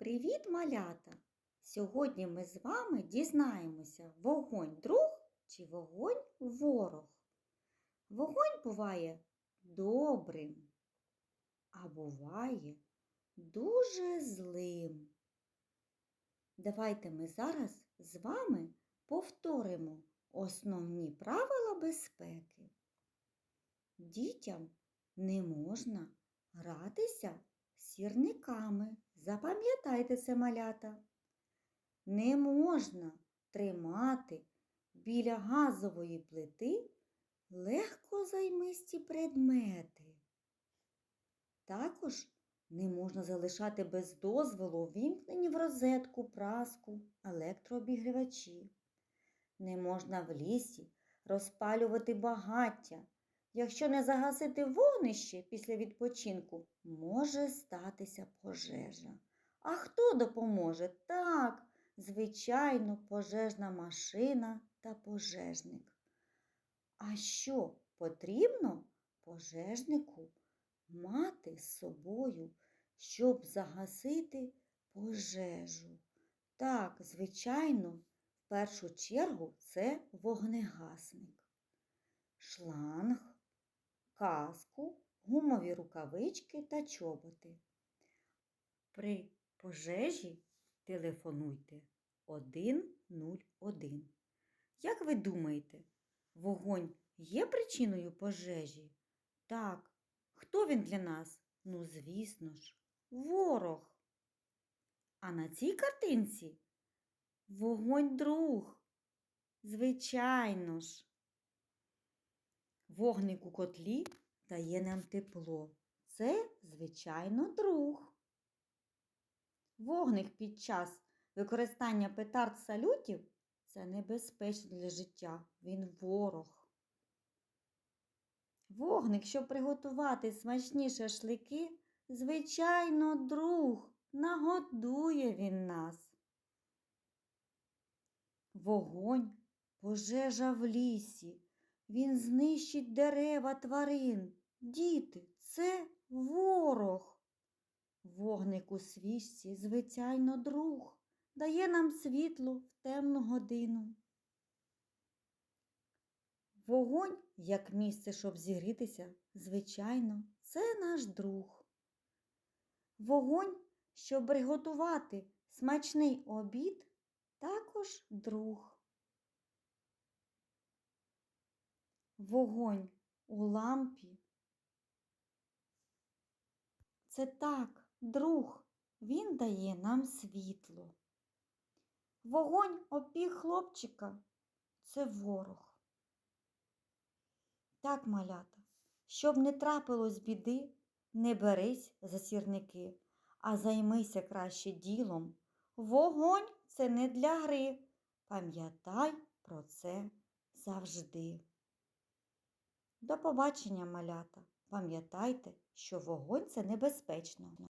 Привіт, малята! Сьогодні ми з вами дізнаємося, вогонь друг чи вогонь ворог. Вогонь буває добрим, а буває дуже злим. Давайте ми зараз з вами повторимо основні правила безпеки. Дітям не можна гратися сірниками. Запам'ятайте це малята. Не можна тримати біля газової плити легко займисті предмети. Також не можна залишати без дозволу вімкнені в розетку, праску, електрообігрівачі. Не можна в лісі розпалювати багаття. Якщо не загасити вогнище після відпочинку, може статися пожежа. А хто допоможе? Так, звичайно, пожежна машина та пожежник. А що потрібно пожежнику мати з собою, щоб загасити пожежу? Так, звичайно, в першу чергу це вогнегасник. Шланг, каску, гумові рукавички та чоботи. При пожежі телефонуйте 101. Як ви думаєте, вогонь є причиною пожежі? Так. Хто він для нас? Ну, звісно ж, ворог. А на цій картинці вогонь друг. Звичайно ж. Вогник у котлі дає нам тепло. Це, звичайно, друг. Вогник під час використання петард салютів це небезпечно для життя. Він ворог. Вогник, щоб приготувати смачні шашлики, звичайно, друг. Нагодує він нас. Вогонь, пожежа в лісі. Він знищить дерева тварин. Діти, це ворог. Вогник у свічці, звичайно, друг, дає нам світло в темну годину. Вогонь, як місце, щоб зігрітися, звичайно, це наш друг. Вогонь, щоб приготувати смачний обід, також друг. Вогонь у лампі. Це так, друг, він дає нам світло. Вогонь опік хлопчика це ворог. Так, малята, щоб не трапилось біди, не берись за сірники, а займися краще ділом. Вогонь це не для гри. Пам'ятай про це завжди. До побачення, малята! Пам'ятайте, що вогонь це небезпечно.